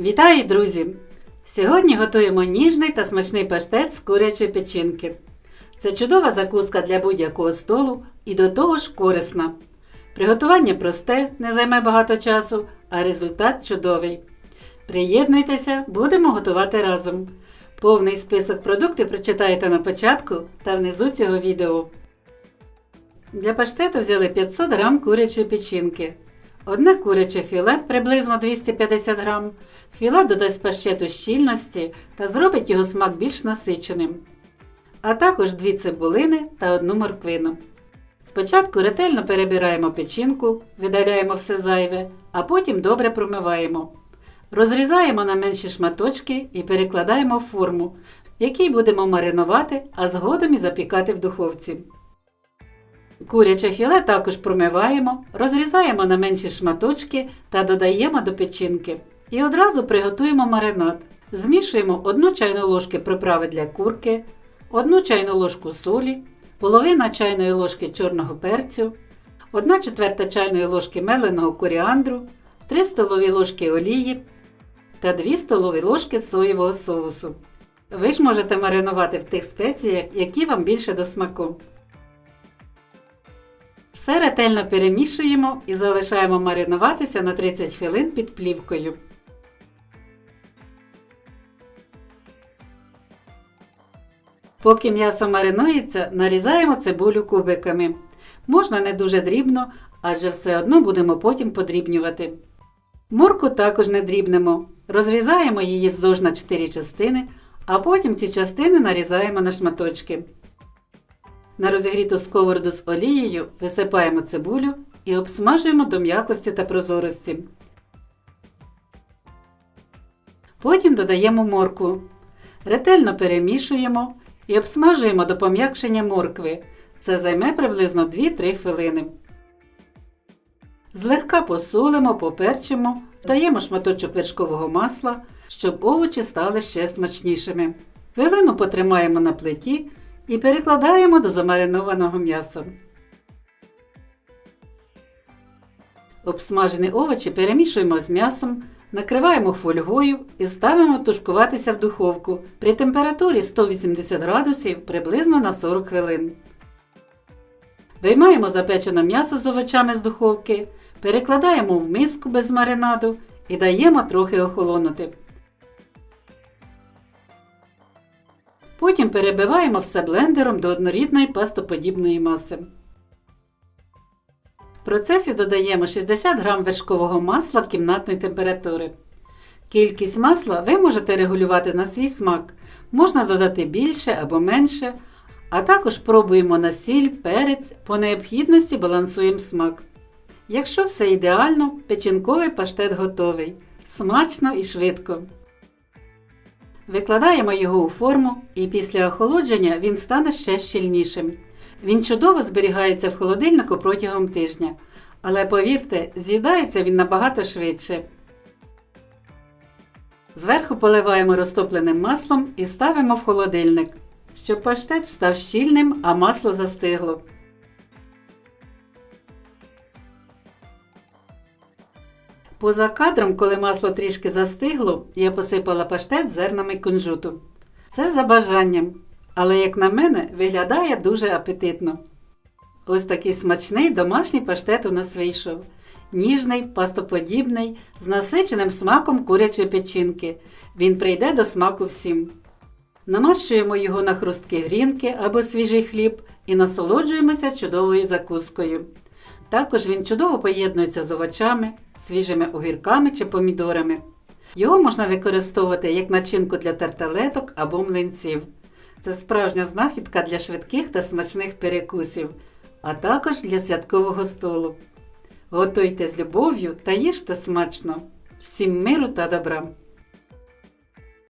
Вітаю, друзі! Сьогодні готуємо ніжний та смачний паштет з курячої печінки. Це чудова закуска для будь-якого столу і до того ж корисна. Приготування просте, не займе багато часу, а результат чудовий. Приєднуйтеся, будемо готувати разом. Повний список продуктів прочитаєте на початку та внизу цього відео. Для паштету взяли 500 г курячої печінки. Одне куряче філе приблизно 250 г. Філе додасть паштету щільності та зробить його смак більш насиченим. А також дві цибулини та одну морквину. Спочатку ретельно перебираємо печінку, видаляємо все зайве, а потім добре промиваємо. Розрізаємо на менші шматочки і перекладаємо в форму, в якій будемо маринувати, а згодом і запікати в духовці. Куряче філе також промиваємо, розрізаємо на менші шматочки та додаємо до печінки. І одразу приготуємо маринад. Змішуємо 1 чайну ложки приправи для курки, 1 чайну ложку солі, половина чайної ложки чорного перцю, 1 четверта чайної ложки меленого коріандру, 3 столові ложки олії та 2 столові ложки соєвого соусу. Ви ж можете маринувати в тих спеціях, які вам більше до смаку. Все ретельно перемішуємо і залишаємо маринуватися на 30 хвилин під плівкою. Поки м'ясо маринується, нарізаємо цибулю кубиками. Можна не дуже дрібно, адже все одно будемо потім подрібнювати. Морку також не дрібнемо. Розрізаємо її вздовж на 4 частини, а потім ці частини нарізаємо на шматочки. На розігріту сковороду з олією висипаємо цибулю і обсмажуємо до м'якості та прозорості. Потім додаємо моркву. Ретельно перемішуємо і обсмажуємо до пом'якшення моркви. Це займе приблизно 2-3 хвилини. Злегка посолимо, поперчимо, даємо шматочок вершкового масла, щоб овочі стали ще смачнішими. Хвилину потримаємо на плиті і перекладаємо до замаринованого м'яса. Обсмажені овочі перемішуємо з м'ясом, накриваємо фольгою і ставимо тушкуватися в духовку при температурі 180 градусів приблизно на 40 хвилин. Виймаємо запечене м'ясо з овочами з духовки, перекладаємо в миску без маринаду і даємо трохи охолонути. Потім перебиваємо все блендером до однорідної пастоподібної маси. В процесі додаємо 60 г вершкового масла кімнатної температури. Кількість масла ви можете регулювати на свій смак. Можна додати більше або менше, а також пробуємо на сіль, перець, по необхідності балансуємо смак. Якщо все ідеально, печінковий паштет готовий. Смачно і швидко. Викладаємо його у форму і після охолодження він стане ще щільнішим. Він чудово зберігається в холодильнику протягом тижня. Але повірте, з'їдається він набагато швидше. Зверху поливаємо розтопленим маслом і ставимо в холодильник, щоб паштет став щільним, а масло застигло. Поза кадром, коли масло трішки застигло, я посипала паштет зернами кунжуту. Це за бажанням, але, як на мене, виглядає дуже апетитно. Ось такий смачний домашній паштет у нас вийшов. Ніжний, пастоподібний, з насиченим смаком курячої печінки. Він прийде до смаку всім. Намащуємо його на хрусткі грінки або свіжий хліб і насолоджуємося чудовою закускою. Також він чудово поєднується з овочами, свіжими огірками чи помідорами. Його можна використовувати як начинку для тарталеток або млинців. Це справжня знахідка для швидких та смачних перекусів, а також для святкового столу. Готуйте з любов'ю та їжте смачно. Всім миру та добра!